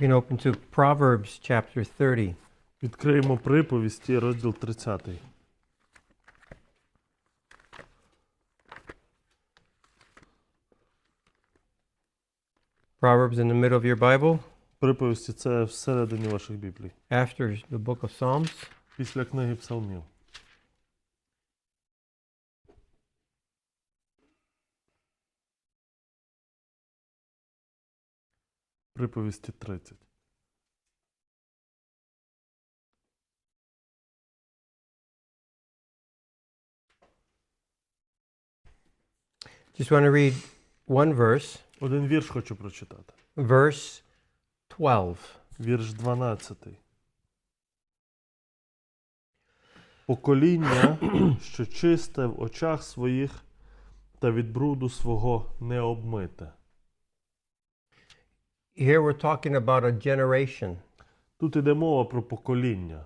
You can open to Proverbs chapter 30. Відкриємо приповісті, розділ 30. Proverbs in the middle of your Bible, Приповісті це всередині ваших біблій. after the book of Psalms. Після книги Псалмів. Приповісті 30. Just want to read one verse, Один вірш хочу прочитати. verse 12. Вірш 12. Покоління, що чисте в очах своїх та від бруду свого не обмите. Here we're talking about a generation. Тут іде мова про покоління.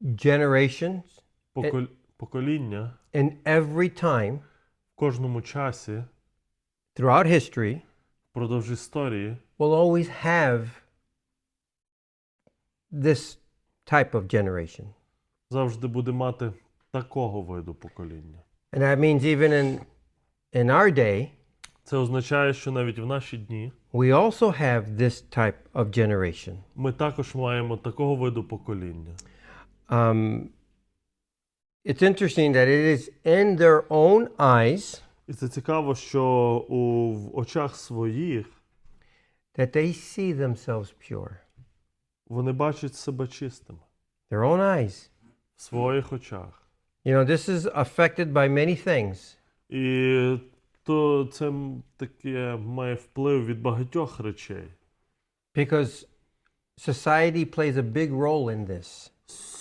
Generations Покол... Покоління in every time в кожному часі, throughout history впродовж історії, will always have this type of generation. завжди буде мати такого виду покоління. And that means even in in our day, Це означає, що навіть в наші дні we also have this type of generation. ми також маємо такого виду покоління. Um, it's interesting that it is in their own eyes І це цікаво, що у, в очах своїх that they see themselves pure. вони бачать себе чистими. Their own eyes. В своїх очах. You know, this is affected by many things. І то це таке має вплив від багатьох речей. Because society plays a big role in this.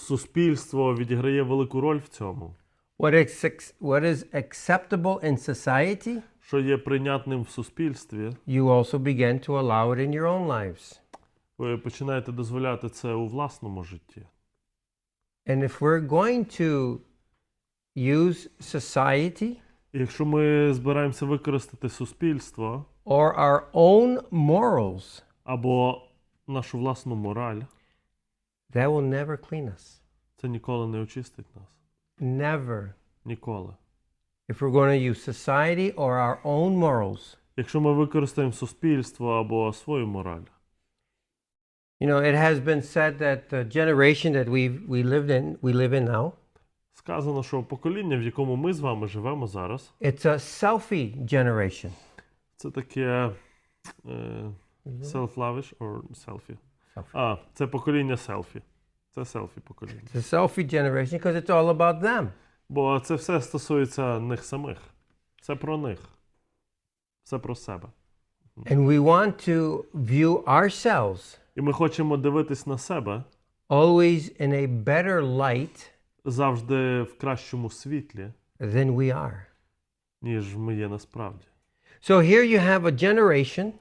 Суспільство відіграє велику роль в цьому. What is, what is acceptable in society, Що є прийнятним в суспільстві, you also begin to allow it in your own lives. ви починаєте дозволяти це у власному житті. And if we're going to use society якщо ми збираємося використати суспільство or our own morals, або нашу власну мораль, that will never clean us. це ніколи не очистить нас. Never. Ніколи. If we're going to use society or our own morals, Якщо ми використаємо суспільство або свою мораль, you know, it has been said that the generation that we we lived in, we live in now, Сказано, що покоління, в якому ми з вами живемо зараз, it's a selfie generation. це таке е, self-lavish or selfie. Selfie. А, це покоління селфі. Це селфі покоління. It's a selfie generation because it's all about them. Бо це все стосується них самих. Це про них. Це про себе. And we want to view ourselves І ми хочемо дивитись на себе always in a better light завжди в кращому світлі, than we are. ніж ми є насправді. So here you have a generation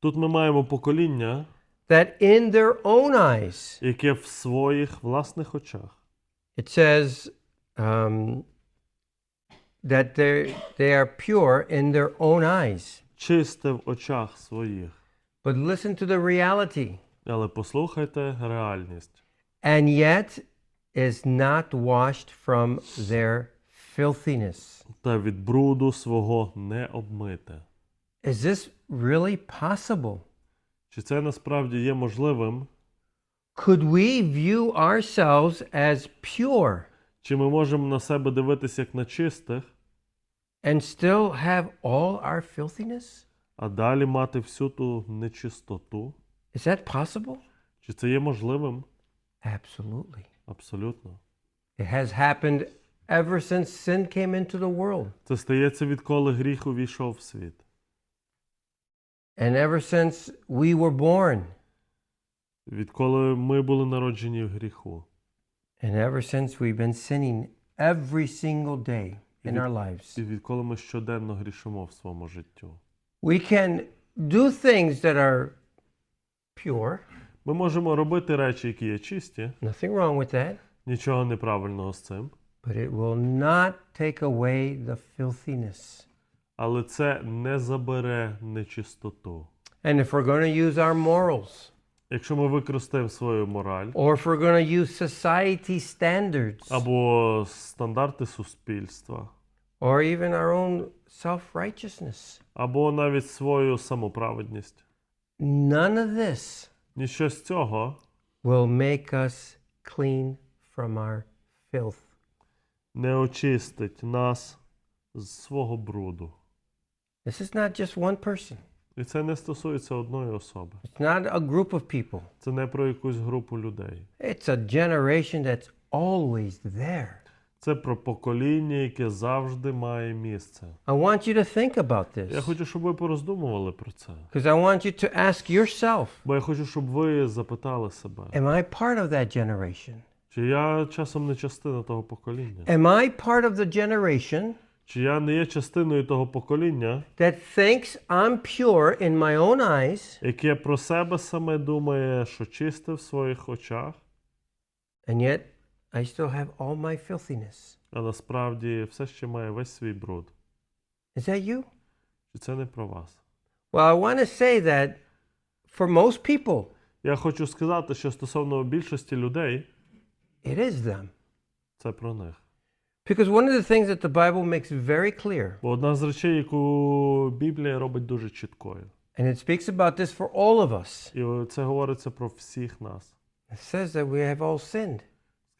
Тут ми маємо покоління, that in their own eyes, яке в своїх власних очах it says um, that they they are pure in their own eyes. чисте в очах своїх. But listen to the reality. Але послухайте реальність. And yet is not washed from their filthiness. Та від бруду свого не обмите. Is this really possible? Чи це насправді є можливим? Could we view ourselves as pure Чи ми можемо на себе дивитися як на чистих, and still have all our filthiness? а далі мати всю ту нечистоту? Is that possible? Чи це є можливим? Absolutely. Абсолютно. It has happened ever since sin came into the world. Це стається відколи гріх увійшов в світ. And ever since we were born. Відколи ми були народжені в гріху. And ever since we've been sinning every single day in our lives. І відколи ми щоденно грішимо в своєму життю. We can do things that are pure, Ми можемо робити речі, які є чисті, nothing wrong with that, нічого неправильного з цим, but it will not take away the filthiness. але це не забере нечистоту. And if we're going to use our morals, Якщо ми використаємо свою мораль or if we're going to use society standards, або стандарти суспільства, or even our own self righteousness, або навіть свою самоправедність, none of this ніщо з цього will make us clean from our filth. не очистить нас з свого бруду. This is not just one person, І це не стосується одної особи. it's not a group of people. Це не про якусь групу людей. It's a generation that's always there. Це про покоління, яке завжди має місце. I want you to think about Я this хочу, щоб ви пороздумували про це. because I want you to ask yourself Бо я хочу, щоб ви запитали себе, Am I part of that generation? чи я часом не частина того покоління? Am I part of the generation Чи я не є частиною того покоління, that thinks I'm pure in my own eyes, яке про себе саме думає, що чисте в своїх очах, and yet I still have all my filthiness? а насправді все ще має весь свій бруд? Is that you? Чи це не про вас? Well, I want to say that for most people, Я хочу сказати, що стосовно більшості людей, it is them. це про них. Because one of the things that the Bible makes very clear, Бо одна з речей, яку Біблія робить дуже чіткою, and it speaks about this for all of us, і це говориться про всіх нас. it says that we have all sinned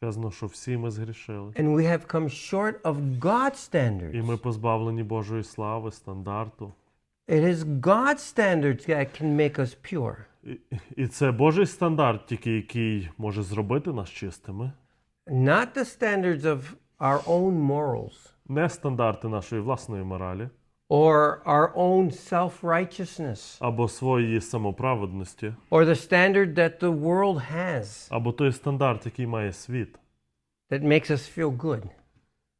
Сказано, що всі ми згрішили. and we have come short of God's І ми standards. позбавлені Божої слави, стандарту. It is God's standards that can make us pure. І, і це Божий стандарт, тільки який може зробити нас чистими. not the standards of our own morals Не стандарти нашої власної моралі or our own self righteousness або своєї самоправедності, or the standard that the world has або той стандарт, який має світ, that makes us feel good.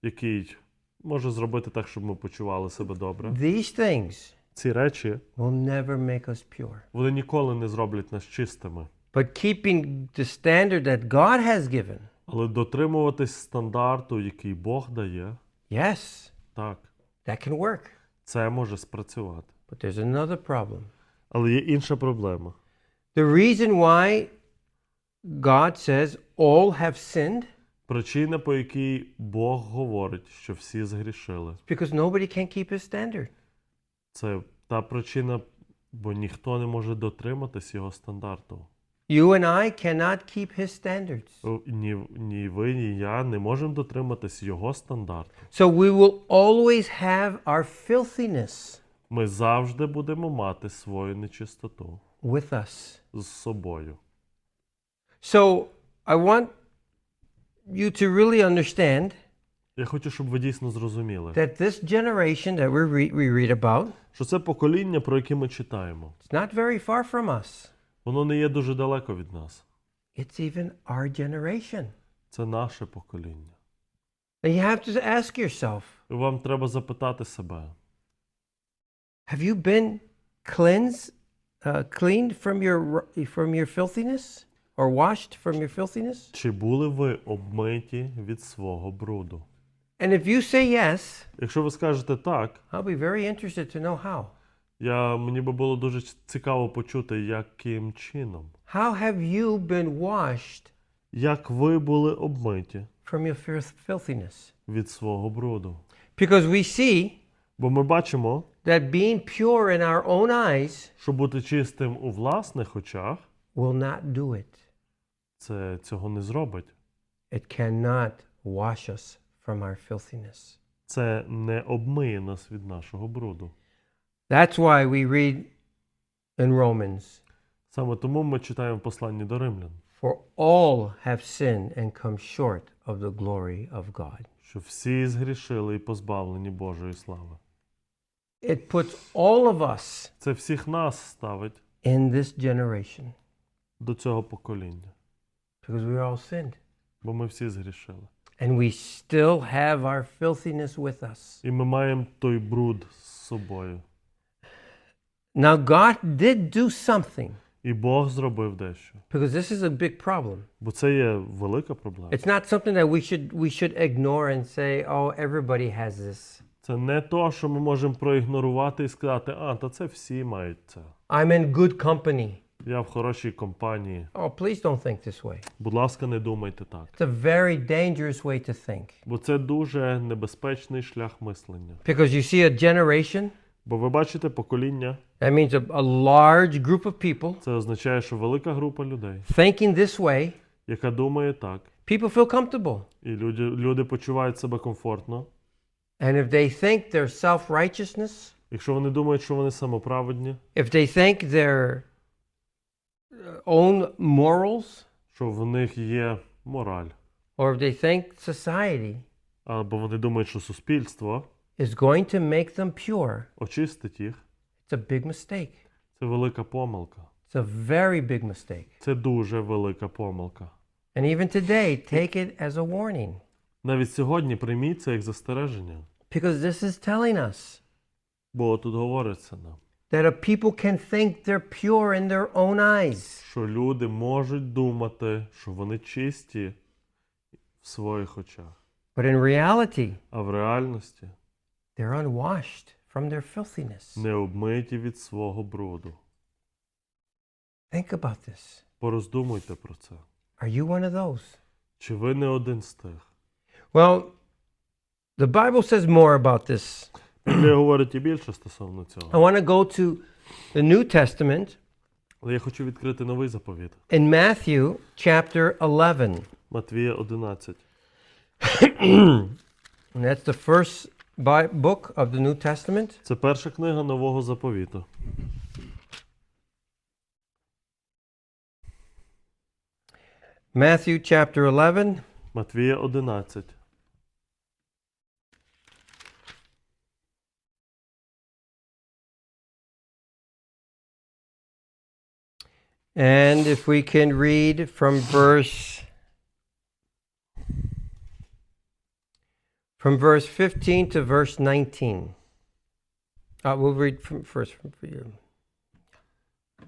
який може зробити так, щоб ми почували себе добре. These things Ці речі will never make us pure. вони ніколи не зроблять нас чистими. But keeping the standard that God has given, Але дотримуватись стандарту, який Бог дає, yes, так, that can work. Це може спрацювати. But there's another problem. Але є інша проблема. The reason why God says all have sinned Причина, по якій Бог говорить, що всі згрішили, is because nobody can keep his standard. це та причина, бо ніхто не може дотриматись його стандарту. You and I cannot keep his standards. О, Ні, ні ви, ні я не можемо дотриматись його стандарту. So we will always have our filthiness Ми завжди будемо мати свою нечистоту with us. з собою. So I want you to really understand Я хочу, щоб ви дійсно зрозуміли, that this generation that we, re- we read about, що це покоління, про яке ми читаємо, it's not very far from us. Воно не є дуже далеко від нас. It's even our generation. Це наше покоління. And you have to ask yourself І вам треба запитати себе, have you been cleansed, uh, cleaned from your, from your filthiness or washed from your filthiness? чи були ви обмиті від свого бруду? And if you say yes, Якщо ви скажете так, I'll be very interested to know how. Я, мені би було дуже цікаво почути, яким чином. How have you been washed Як ви були обмиті from your filth- filthiness? від свого бруду? Because we see Бо ми бачимо, that being pure in our own eyes що бути чистим у власних очах will not do it. це цього не зробить. It cannot wash us from our filthiness. Це не обмиє нас від нашого бруду. That's why we read in Romans Саме тому ми читаємо в посланні до римлян, For all have sinned and come short of the glory of God. що всі згрішили і позбавлені Божої слави. It puts all of us Це всіх нас ставить in this generation до цього покоління, because we all sinned. бо ми всі згрішили. And we still have our filthiness with us. І ми маємо той бруд з собою. Now, God did do something І Бог зробив дещо. because this is a big problem. Бо це є велика проблема. It's not something that we should we should ignore and say, "Oh, everybody has this." Це не то, що ми можемо проігнорувати і сказати, а, та це всі мають це. I'm in good company. Я в хорошій компанії. Oh, please don't think this way. Будь ласка, не думайте так. It's a very dangerous way to think. Бо це дуже небезпечний шлях мислення. Because you see a generation, Бо ви бачите покоління, that means a, a large group of people це означає, що велика група людей, thinking this way, яка думає так, people feel comfortable. і люди, люди почувають себе комфортно. And if they think their self righteousness, Якщо вони думають, що вони самоправедні, if they think their uh, own morals, що в них є мораль, or if they think society або вони думають, що суспільство is going to make them pure, очистить їх, it's a big mistake. це велика помилка. It's a very big mistake. Це дуже велика помилка. And even today, take it as a warning Навіть сьогодні прийміть це як застереження, because this is telling us бо тут говориться нам, that a people can think they're pure in their own eyes. що люди можуть думати, що вони чисті в своїх очах, But in reality, а в реальності they're unwashed from their filthiness. не обмиті від свого бруду. Think about this. Пороздумуйте про це. Are you one of those? Чи ви не один з тих? Well, the Bible says more about this. Біблія говорить і більше стосовно I цього. want to go to the New Testament Але я хочу відкрити новий заповіт. in Matthew chapter 11. Матвія 11. And that's the first bi- book of the New Testament. Це перша книга нового заповіту. Matthew chapter 11, Матвія 11. and if we can read from verse from verse 15 to verse 19. Uh, we'll read from first from you.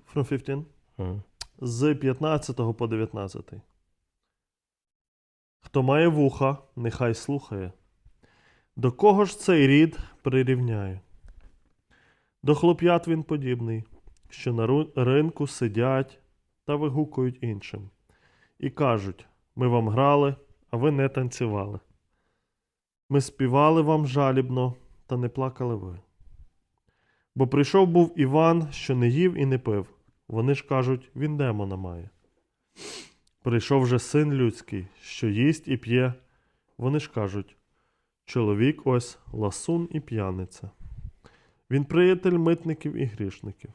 From 15. Mhm. З 15 по 19. Хто має вуха, нехай слухає. До кого ж цей рід прирівняє? До хлоп'ят він подібний, що на ринку сидять та вигукують іншим. І кажуть: ми вам грали, а ви не танцювали. Ми співали вам жалібно, та не плакали ви. Бо прийшов був Іван, що не їв і не пив. Вони ж кажуть, він демона має. Прийшов же син людський, що їсть і п'є. Вони ж кажуть, чоловік ось ласун і п'яниця. Він приятель митників і грішників.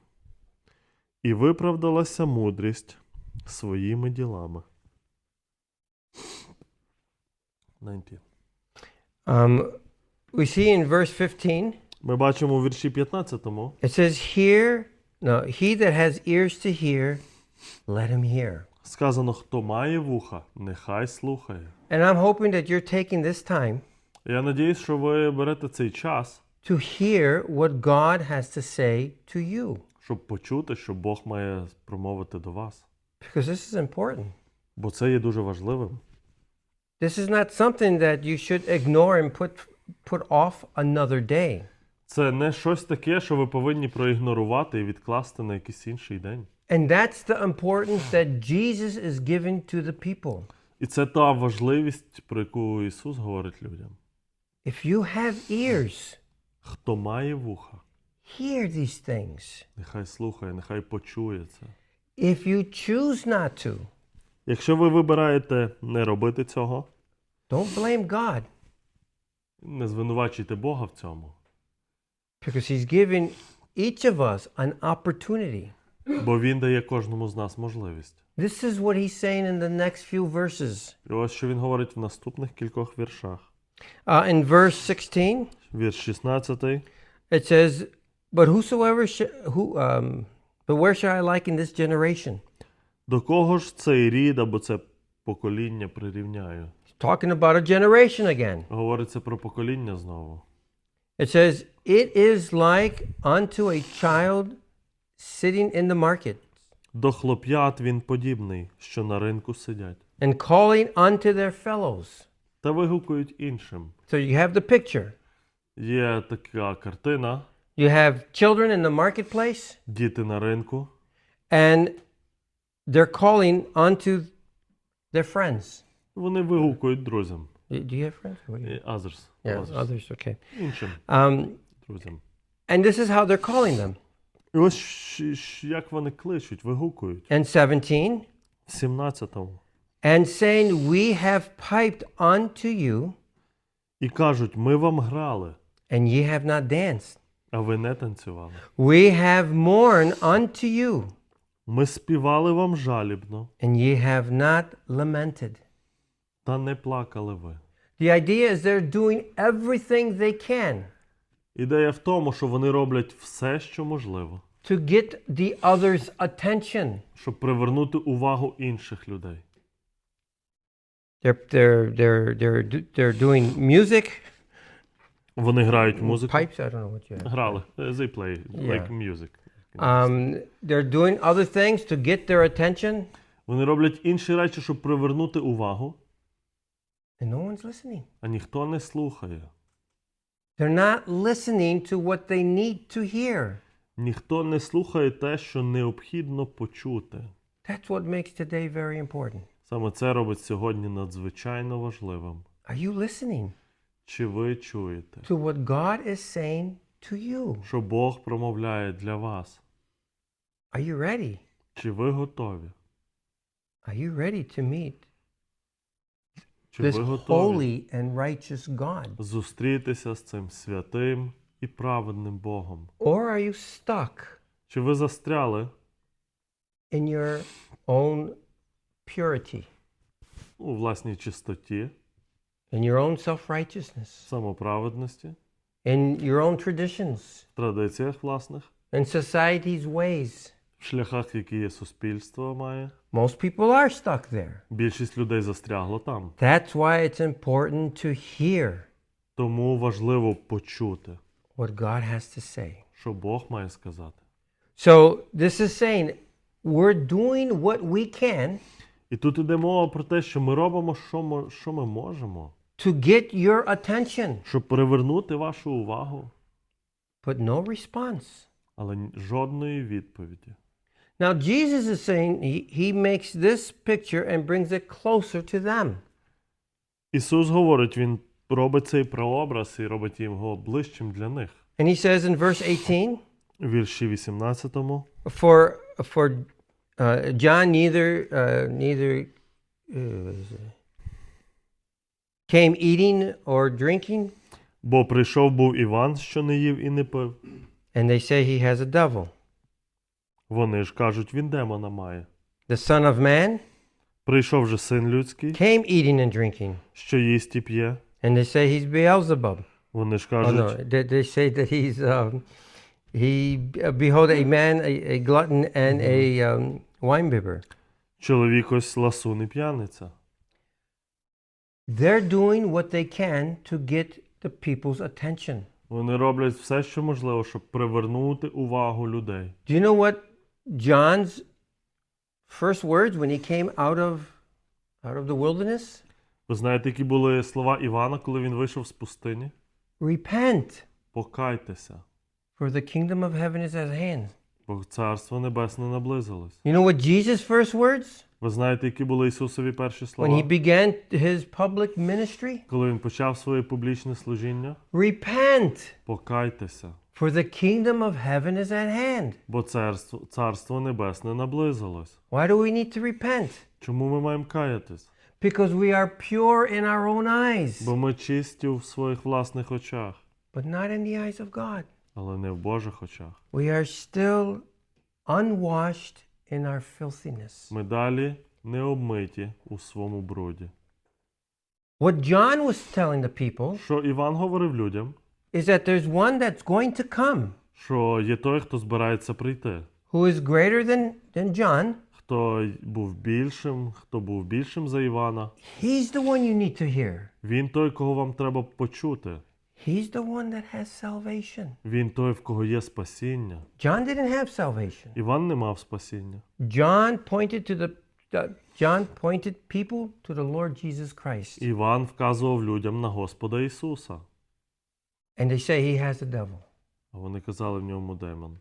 І виправдалася мудрість своїми ділами. 19. Um, we see in verse 15, Ми бачимо у вірші 15 it says, Hear, no, he that has ears to hear, let him hear. сказано, хто має вуха, нехай слухає. And I'm hoping that you're taking this time Я надіюсь, що ви берете цей час, to hear what God has to say to you, щоб почути, що Бог має промовити до вас. because this is important. Бо це є дуже важливим. This is not something that you should ignore and put, put off another day. Це не щось таке, що ви повинні проігнорувати і відкласти на якийсь інший день. And that's the importance that Jesus is giving to the people. І це та важливість, про яку Ісус говорить людям. If you have ears, Хто має вуха, hear these things. нехай слухає, нехай почує це. If you choose not to, Якщо ви вибираєте не робити цього, don't blame God не звинувачуйте Бога в цьому, because He's giving each of us an opportunity. бо Він дає кожному з нас можливість. This is what He's saying in the next few verses. І ось що він говорить в наступних кількох віршах. Uh, in verse 16, Вірш 16. it says, But whosoever, sh- who, um, but where shall I liken this generation? До кого ж цей рід або це покоління прирівняю? Talking about a generation again. Говориться про покоління знову. It says, It is like unto a child sitting in the market До хлоп'ят він подібний, що на ринку сидять, and calling unto their fellows. та вигукують іншим. So you have the picture. Є така картина, You have children in the marketplace, діти на ринку, and they're calling onto their friends. вони вигукують друзям. Do do you have friends? What do you- І Others. Yeah, others. others. Okay. Іншим Um, друзям. and this is how they're calling them. І ось щ- щ- як вони кличуть, вигукують. And 17, В 17-му. and saying, We have piped unto you, І кажуть, ми вам грали, and ye have not danced. а ви не танцювали. We have mourned unto you, Ми співали вам жалібно, and ye have not lamented. та не плакали ви. The idea is they're doing everything they can Ідея в тому, що вони роблять все, що можливо, to get the other's attention. щоб привернути увагу інших людей. They're, they're, they're, they're, do- they're doing music, Вони грають музику. pipes, I don't know what you have. Грали. Е, They play like music. Um, they're doing other things to get their attention, Вони роблять інші речі, щоб привернути увагу, and no one's listening. а ніхто не слухає. They're not listening to what they need to hear. Ніхто не слухає те, що необхідно почути. That's what makes today very important. Саме це робить сьогодні надзвичайно важливим. Are you listening Чи ви чуєте, to what God is saying to you? що Бог промовляє для вас? Are you ready? Чи ви готові? Are you ready to meet Чи this ви готові holy and righteous God? зустрітися з цим святим і праведним Богом? Or are you stuck Чи ви застряли in your own purity, у власній чистоті, in your own self righteousness, самоправедності, in your own traditions, традиціях власних, in society's ways? Шляхах, які є суспільство має? Most people are stuck there. Більшість людей застрягло там. That's why it's important to hear Тому важливо почути, what God has to say. що Бог має сказати. So, this is saying we're doing what we can І тут іде мова про те, що ми робимо, що ми, що ми можемо, to get your attention, щоб привернути вашу увагу, but no response. але жодної відповіді. Now, Jesus is saying he, he makes this picture and brings it closer to them. Ісус говорить, Він робить цей прообраз і робить його ближчим для них. And he says in verse 18, У вірші 18 for for uh, John neither uh, neither uh, what is it? came eating or drinking, бо прийшов був Іван, що не їв і не пив. and they say he has a devil. Вони ж кажуть, він демона має. The Son of Man Прийшов же син людський, came eating and drinking, що їсть і п'є. and they say he's Beelzebub. Вони ж Oh кажуть, no, they, they say that he's um, he uh, behold a man a, a glutton and a um, winebibber. чоловік ось ласун і п'яниця. They're doing what they can to get the people's attention. Вони роблять все, що можливо, щоб привернути увагу людей. Do you know what John's first words when he came out of out of the wilderness? Ви знаєте, які були слова Івана, коли він вийшов з пустині? Repent, Покайтеся, for the kingdom of heaven is at hand. бо царство небесне наблизилось. You know what Jesus' first words Ви знаєте, які були Ісусові перші when he слова? began his public ministry? Коли він почав своє публічне служіння? Repent, Покайтеся, for the kingdom of heaven is at hand. бо царство, царство небесне наблизилось. Why do we need to repent? Чому ми маємо каятись? Because we are pure in our own eyes, Бо ми чисті в своїх власних очах, but not in the eyes of God. але не в Божих очах. We are still unwashed in our filthiness. Ми далі не обмиті у своєму бруді. What John was telling the people Що Іван говорив людям, is that there's one that's going to come що є той, хто збирається прийти, who is greater than, than John. хто був більшим, хто був більшим за Івана. He's the one you need to hear. Він той, кого вам треба почути. He's the one that has salvation. Він той, в кого є спасіння. John didn't have salvation. Іван не мав спасіння. John pointed to the uh, John pointed people to the Lord Jesus Christ. Іван вказував людям на Господа Ісуса. And they say he has the devil. А вони казали в ньому демон.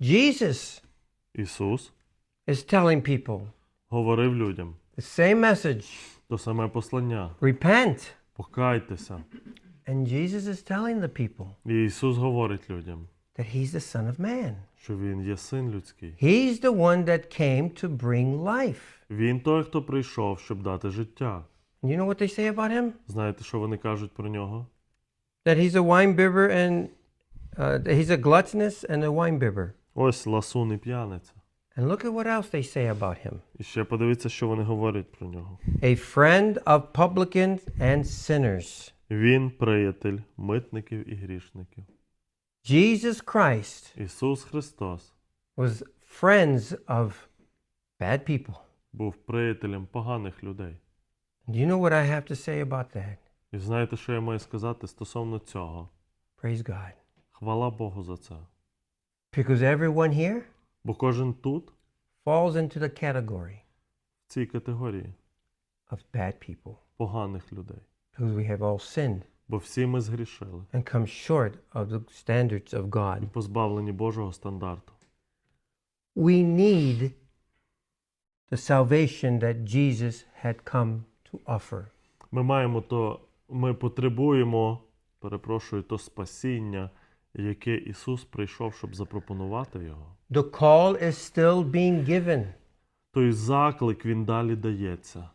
Jesus Ісус is telling people говорив людям the same message то саме послання. repent. Покайтеся. And Jesus is telling the people І Ісус говорить людям, that he's the Son of Man. що Він є син людський. He's the one that came to bring life. Він той, хто прийшов, щоб дати життя. And you know what they say about him? Знаєте, що вони кажуть про нього? That he's a wine bibber and uh, that he's a gluttonous and a wine bibber. Ось ласун і п'яниця. And look at what else they say about him. І ще подивіться, що вони говорять про нього. A friend of publicans and sinners. Він приятель митників і грішників. Jesus Christ Ісус Христос was friends of bad people. був приятелем поганих людей. Do you know what I have to say about that? І знаєте, що я маю сказати стосовно цього? Praise God. Хвала Богу за це. Because everyone here Бо кожен тут, falls into the category в цій категорії, of bad people. поганих людей. Because we have all sinned Бо всі ми згрішили and come short of the standards of і God. позбавлені Божого стандарту. We need the salvation that Jesus had come to offer. Ми маємо то, ми потребуємо, перепрошую, то спасіння, яке Ісус прийшов, щоб запропонувати його. The call is still being given. Той заклик він далі дається.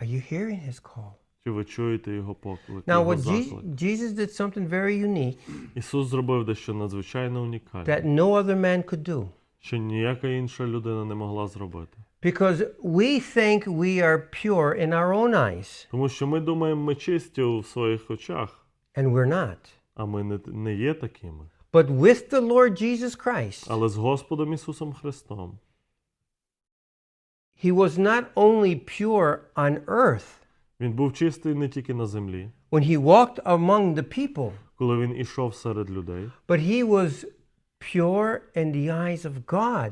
Are you hearing his call? Чи ви чуєте його поклик? Now, його what? Jesus did something very unique Ісус зробив дещо надзвичайно унікальне, that no other man could do. що ніяка інша людина не могла зробити. Because we think we are pure in our own eyes, Тому що ми думаємо, ми чисті у своїх очах, and we're not. а ми не, не є такими. But with the Lord Jesus Christ, Але з Господом Ісусом Христом he was not only pure on earth Він був чистий не тільки на землі, when he walked among the people, коли він ішов серед людей, but he was pure in the eyes of God.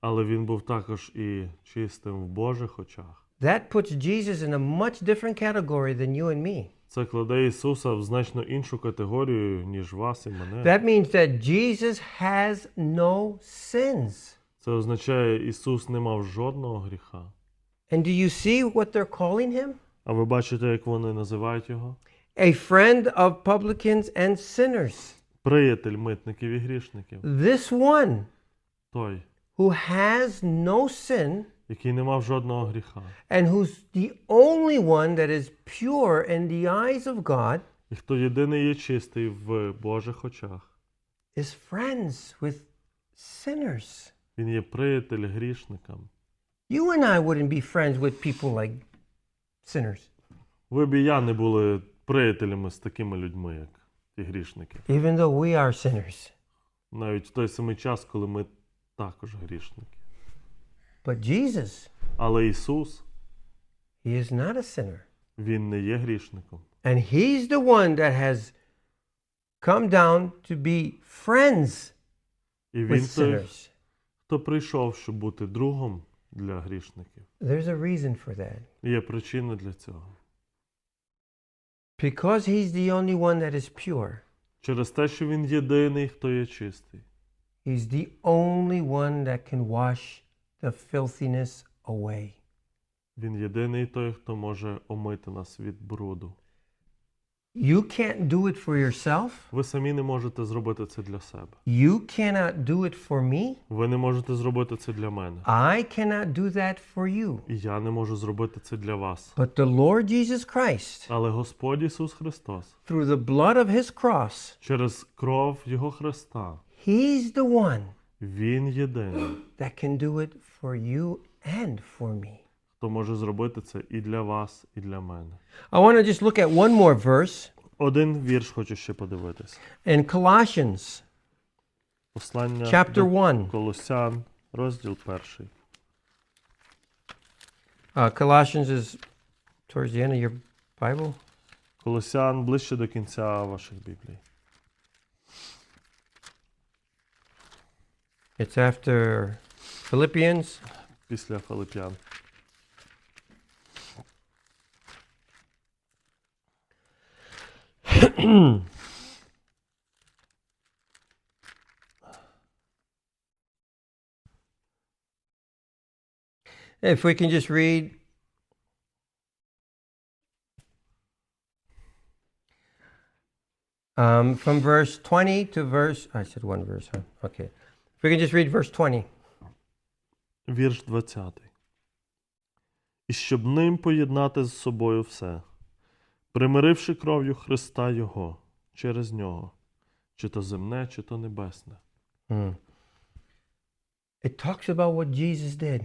Але він був також і чистим в Божих очах. That puts Jesus in a much different category than you and me. Це кладе Ісуса в значно іншу категорію, ніж вас і мене. That means that Jesus has no sins. Це означає, Ісус не мав жодного гріха. And do you see what they're calling him? А ви бачите, як вони називають його? A friend of publicans and sinners. Приятель митників і грішників. This one Той, who has no sin який не мав жодного гріха. and who's the only one that is pure in the eyes of God І хто єдиний є чистий в Божих очах. is friends with sinners. Він є приятель грішникам. You and I wouldn't be friends with people like sinners, Ви б і я не були приятелями з такими людьми, як ті грішники. even though we are sinners. Навіть в той самий час, коли ми також грішники. But Jesus, Але Ісус, He is not a sinner. Він не є грішником. And He's the one that has come down to be friends І with Він той, sinners. хто прийшов, щоб бути другом для грішників. There's a reason for that. Є причина для цього. Because He's the only one that is pure, Через те, що Він єдиний, хто є чистий. He's the only one that can wash the filthiness away. Він єдиний той, хто може омити нас від бруду. You can't do it for yourself. Ви самі не можете зробити це для себе. You cannot do it for me. Ви не можете зробити це для мене. I cannot do that for you. І я не можу зробити це для вас. But the Lord Jesus Christ, Але Господь Ісус Христос through the blood of His cross, через кров Його Христа, He's the one Він єдиний, that can do it for you and for me. хто може зробити це і для вас, і для мене. I want to just look at one more verse Один вірш хочу ще подивитись. in Colossians Послання chapter до 1. Колосян, розділ перший. Uh, Colossians is towards the end of your Bible. Колосян ближче до кінця ваших Біблій. It's after Philippians. Після Филип'ян. if we can just read um, from verse 20 to verse, I said one verse, huh? Okay. We can just read verse 20. Вірш 20. І щоб ним поєднати з собою все, примиривши кров'ю Христа Його через нього, чи то земне, чи то небесне. Hmm. It talks about what Jesus did.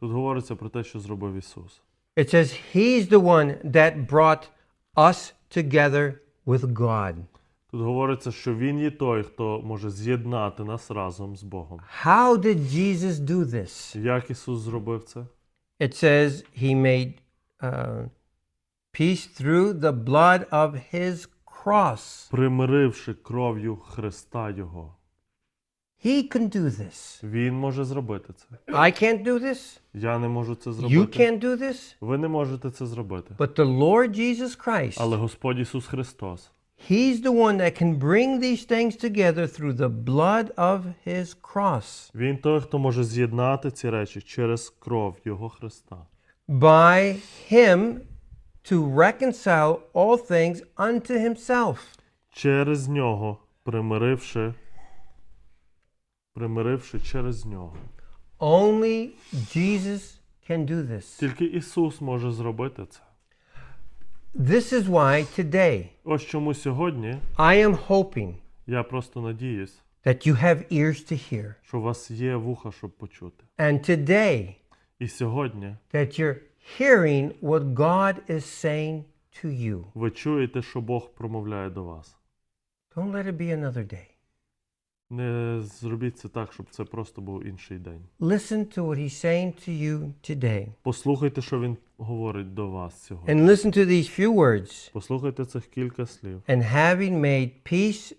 Тут говориться про те, що зробив Ісус. It says He's the one that brought us together with God. Тут говориться, що Він є той, хто може з'єднати нас разом з Богом. How did Jesus do this? Як Ісус зробив це? It says He made uh, peace through the blood of His cross. Примиривши кров'ю Христа Його. He can do this. Він може зробити це. I can't do this. Я не можу це You зробити. can't do this. Ви не можете це зробити. But the Lord Jesus Christ, Але Господь Ісус Христос, He's the one that can bring these things together through the blood of His cross. Він той, хто може з'єднати ці речі через кров Його Христа. By Him to reconcile all things unto Himself. Через нього, примиривши, примиривши через нього. Only Jesus can do this. Тільки Ісус може зробити це. This is why today Ось чому сьогодні I am hoping я просто надіюсь, that you have ears to hear. що у вас є вуха, щоб почути. And today І сьогодні that you're hearing what God is saying to you. ви чуєте, що Бог промовляє до вас. Don't let it be another day. Не зробіть це так, щоб це просто був інший день. Listen to what He's saying to you today. Послухайте, що він говорить до вас сьогодні. And listen to these few words. Послухайте цих кілька слів. And having made peace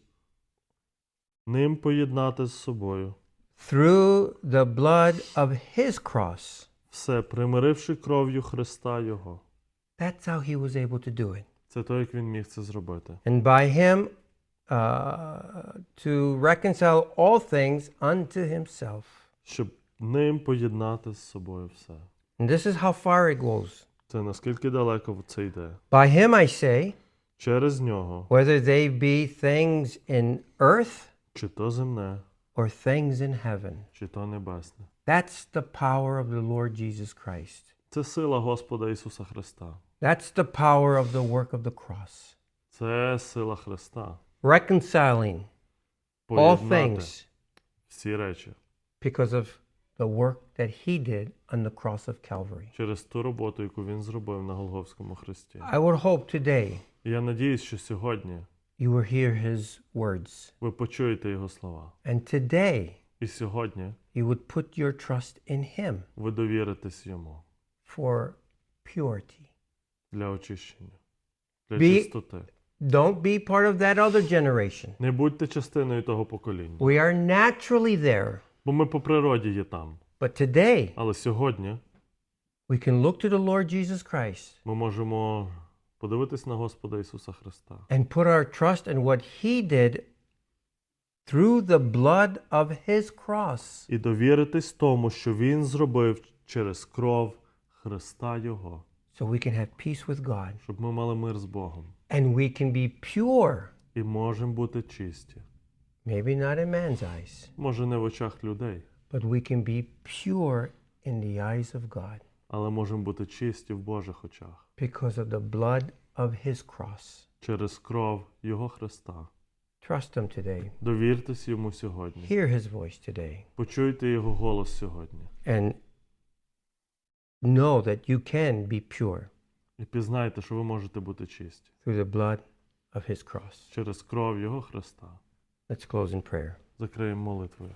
Ним поєднати з собою through the blood of His cross. все, примиривши кров'ю Христа Його. That's how He was able to do it. Це то, як він міг це зробити. And by Him uh, to reconcile all things unto Himself. Щоб ним поєднати з собою все. And this is how far it goes. Це наскільки далеко це йде. By Him, I say, Через нього, whether they be things in earth чи то земне, or things in heaven. чи то небесне. That's the power of the Lord Jesus Christ. Це сила Господа Ісуса Христа. That's the power of the work of the cross. Це сила Христа. Reconciling all Поєднати things всі речі because of the work that He did on the cross of Calvary. через ту роботу, яку він зробив на Голговському хресті. I would hope today І я надіюсь, що сьогодні you will hear His words. ви почуєте його слова. And today І сьогодні you would put your trust in Him ви довіритесь йому for purity. для очищення, для Be- чистоти. Don't be part of that other generation. Не будьте частиною того покоління, We are naturally there. бо ми по природі є там. But today Але сьогодні we can look to the Lord Jesus Christ ми можемо подивитись на Господа Ісуса Христа and put our trust in what He did through the blood of His cross. і довіритись тому, що Він зробив через кров Христа Його, So we can have peace with God щоб ми мали мир з Богом and we can be pure, і можемо бути чисті. maybe not in man's eyes, Може, не в очах людей, but we can be pure in the eyes of God але можемо бути чисті в Божих очах because of the blood of His cross. через кров Його Христа. Trust Him today. Довіртесь йому сьогодні. Hear His voice today Почуйте його голос сьогодні and know that you can be pure і пізнайте, що ви можете бути чисті through the blood of His cross. через кров Його Христа. Let's close in prayer. Закриємо молитвою.